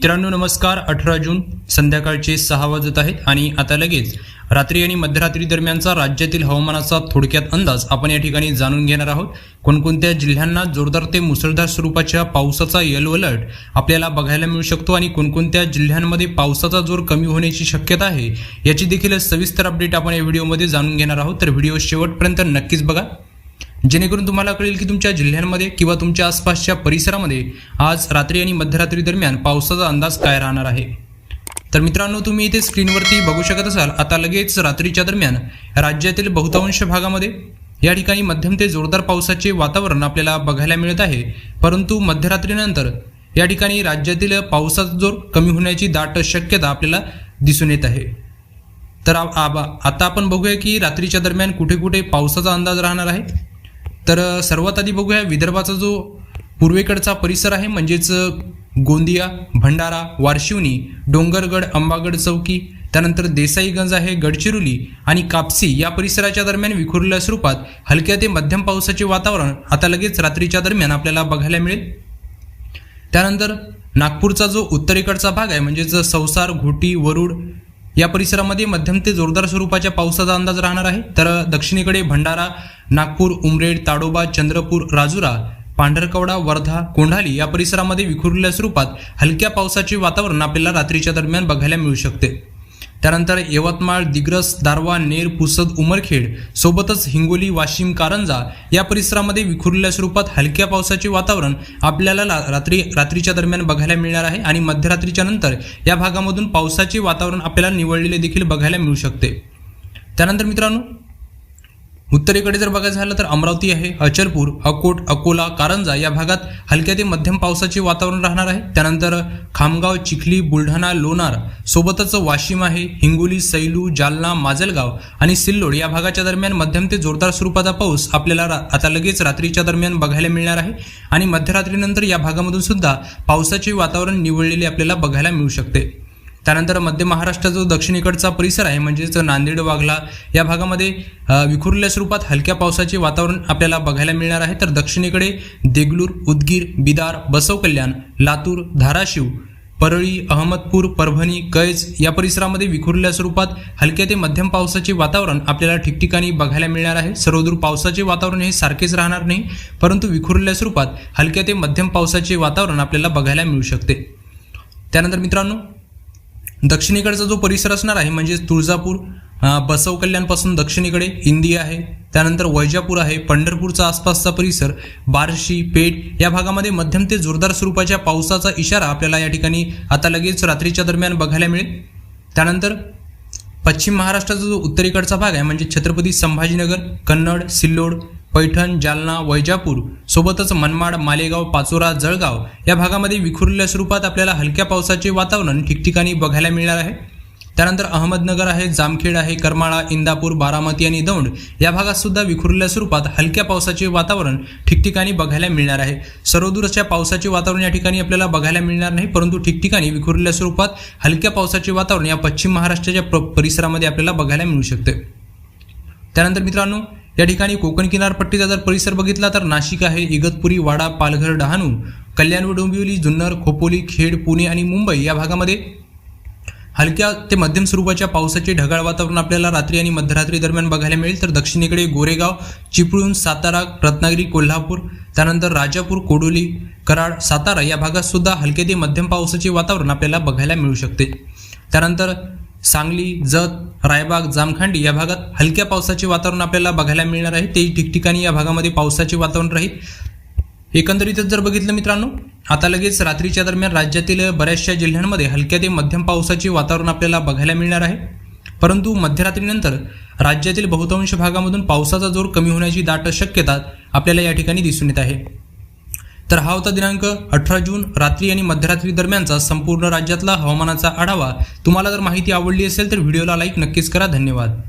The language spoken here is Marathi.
मित्रांनो नमस्कार. अठरा जून संध्याकाळचे सहा वाजत आहेत आणि आता लगेच रात्री आणि मध्यरात्री दरम्यानचा राज्यातील हवामानाचा थोडक्यात अंदाज आपण या ठिकाणी जाणून घेणार आहोत. कोणकोणत्या जिल्ह्यांना जोरदार ते मुसळधार स्वरूपाच्या पावसाचा येलो अलर्ट आपल्याला बघायला मिळू शकतो आणि कोणकोणत्या जिल्ह्यांमध्ये पावसाचा जोर कमी होण्याची शक्यता आहे याची देखील सविस्तर अपडेट आपण या व्हिडिओमध्ये जाणून घेणार आहोत. तर व्हिडिओ शेवटपर्यंत नक्कीच बघा. जेणेकरून तुम्हाला कळेल की तुमच्या जिल्ह्यांमध्ये किंवा तुमच्या आसपासच्या परिसरामध्ये आज रात्री आणि मध्यरात्री दरम्यान पावसाचा अंदाज काय राहणार आहे? तर मित्रांनो तुम्ही इथे स्क्रीनवरती बघू शकत असाल आता लगेच रात्रीच्या दरम्यान राज्यातील बहुतांश भागामध्ये या ठिकाणी मध्यम ते जोरदार पावसाचे वातावरण आपल्याला बघायला मिळत आहे. परंतु मध्यरात्रीनंतर या ठिकाणी राज्यातील पावसाचा जोर कमी होण्याची दाट शक्यता आपल्याला दिसून येत आहे. तर आ- आबा- आता आपण बघूया की रात्रीच्या दरम्यान कुठे कुठे पावसाचा अंदाज राहणार आहे? तर सर्वात आधी बघूया विदर्भाचा जो पूर्वेकडचा परिसर आहे म्हणजेच गोंदिया भंडारा वारशिवनी डोंगरगड अंबागड चौकी त्यानंतर देसाईगंज आहे गडचिरोली आणि कापसी या परिसराच्या दरम्यान विखुरलेल्या स्वरूपात हलक्या ते मध्यम पावसाचे वातावरण आता लगेच रात्रीच्या दरम्यान आपल्याला बघायला मिळेल. त्यानंतर नागपूरचा जो उत्तरेकडचा भाग आहे म्हणजेच संसार घोटी वरुड या परिसरामध्ये मध्यम ते जोरदार स्वरूपाच्या पावसाचा अंदाज राहणार आहे. तर दक्षिणेकडे भंडारा नागपूर उमरेड ताडोबा चंद्रपूर राजुरा पांढरकवडा वर्धा कोंढाली या परिसरामध्ये विखुरलेल्या स्वरूपात हलक्या पावसाचे वातावरण आपल्याला रात्रीच्या दरम्यान बघायला मिळू शकते. त्यानंतर यवतमाळ दिग्रस दारवा नेर पुसद उमरखेड सोबतच हिंगोली वाशिम कारंजा या परिसरामध्ये विखुरलेल्या स्वरूपात हलक्या पावसाचे वातावरण आपल्याला रात्री रात्रीच्या दरम्यान बघायला मिळणार आहे आणि मध्यरात्रीच्या नंतर या भागामधून पावसाचे वातावरण आपल्याला निवडलेले देखील बघायला मिळू शकते. त्यानंतर मित्रांनो उत्तरेकडे जर बघायचं झालं तर अमरावती आहे अचलपूर अकोट अकोला कारंजा या भागात हलक्या ते मध्यम पावसाचे वातावरण राहणार आहे. त्यानंतर खामगाव चिखली बुलढाणा लोणार सोबतच वाशिम आहे हिंगोली सैलू जालना माजलगाव आणि सिल्लोड या भागाच्या दरम्यान मध्यम ते जोरदार स्वरूपाचा पाऊस आपल्याला रा- आता लगेच रात्रीच्या दरम्यान बघायला मिळणार आहे. आणि मध्यरात्रीनंतर या भागामधून सुद्धा पावसाचे वातावरण निवडलेले आपल्याला बघायला मिळू शकते. त्यानंतर मध्य महाराष्ट्राचा जो दक्षिणेकडचा परिसर आहे म्हणजेच नांदेड वाघला या भागामध्ये विखुरल्या स्वरूपात हलक्या पावसाचे वातावरण आपल्याला बघायला मिळणार आहे. तर दक्षिणेकडे देगलूर उदगीर बिदार बसव कल्याण लातूर धाराशिव परळी अहमदपूर परभणी कैज या परिसरामध्ये विखुरल्या स्वरूपात हलक्या ते मध्यम पावसाचे वातावरण आपल्याला ठिकठिकाणी बघायला मिळणार आहे. सर्वदूर पावसाचे वातावरण हे सारखेच राहणार नाही परंतु विखुरल्या स्वरूपात हलक्या ते मध्यम पावसाचे वातावरण आपल्याला बघायला मिळू शकते. त्यानंतर मित्रांनो दक्षिणेकडचा जो परिसर असणार आहे म्हणजे तुळजापूर बसव कल्याणपासून दक्षिणेकडे इंदी आहे त्यानंतर वैजापूर आहे पंढरपूरचा आसपासचा परिसर बार्शी पेठ या भागामध्ये मध्यम ते जोरदार स्वरूपाच्या पावसाचा इशारा आपल्याला या ठिकाणी आता लगेच रात्रीच्या दरम्यान बघायला मिळेल. त्यानंतर पश्चिम महाराष्ट्राचा जो उत्तरेकडचा भाग आहे म्हणजे छत्रपती संभाजीनगर कन्नड सिल्लोड पैठण जालना वैजापूर सोबतच मनमाड मालेगाव पाचोरा जळगाव या भागामध्ये विखुरलेल्या स्वरूपात आपल्याला हलक्या पावसाचे वातावरण ठिकठिकाणी बघायला मिळणार आहे. त्यानंतर अहमदनगर आहे जामखेड आहे करमाळा इंदापूर बारामती आणि दौंड या भागात सुद्धा विखुरलेल्या स्वरूपात हलक्या पावसाचे वातावरण ठिकठिकाणी बघायला मिळणार आहे. सर्वदूरच्या पावसाचे वातावरण या ठिकाणी आपल्याला बघायला मिळणार नाही परंतु ठिकठिकाणी विखुरलेल्या स्वरूपात हलक्या पावसाचे वातावरण या पश्चिम महाराष्ट्राच्या परिसरामध्ये आपल्याला बघायला मिळू शकते. त्यानंतर मित्रांनो या ठिकाणी कोकण किनारपट्टीचा जर परिसर बघितला तर नाशिक आहे इगतपुरी वाडा पालघर डहाणू कल्याण व डोंबिवली जुन्नर खोपोली खेड पुणे आणि मुंबई या भागामध्ये हलक्या ते मध्यम स्वरूपाच्या पावसाचे ढगाळ वातावरण आपल्याला रात्री आणि मध्यरात्री दरम्यान बघायला मिळेल. तर दक्षिणेकडे गोरेगाव चिपळूण सातारा रत्नागिरी कोल्हापूर त्यानंतर राजापूर कोडोली कराड सातारा या भागात सुद्धा हलके ते मध्यम पावसाचे वातावरण आपल्याला बघायला मिळू शकते. त्यानंतर सांगली जत रायबाग जामखांडी या भागात हलक्या पावसाचे वातावरण आपल्याला बघायला मिळणार आहे. तेही ठिकठिकाणी या भागामध्ये पावसाचे वातावरण राहील. एकंदरीतच जर बघितलं मित्रांनो आता लगेच रात्रीच्या दरम्यान राज्यातील बऱ्याचशा जिल्ह्यांमध्ये हलक्या ते मध्यम पावसाचे वातावरण आपल्याला बघायला मिळणार आहे. परंतु मध्यरात्रीनंतर राज्यातील बहुतांश भागामधून पावसाचा जोर कमी होण्याची दाट शक्यता आपल्याला या ठिकाणी दिसून येत आहे. तर हा होता दिनांक अठरा जून रात्री आणि मध्यरात्री दरम्यानचा संपूर्ण राज्यातला हवामानाचा आढावा. तुम्हाला जर माहिती आवडली असेल तर व्हिडिओला लाईक नक्कीच करा. धन्यवाद.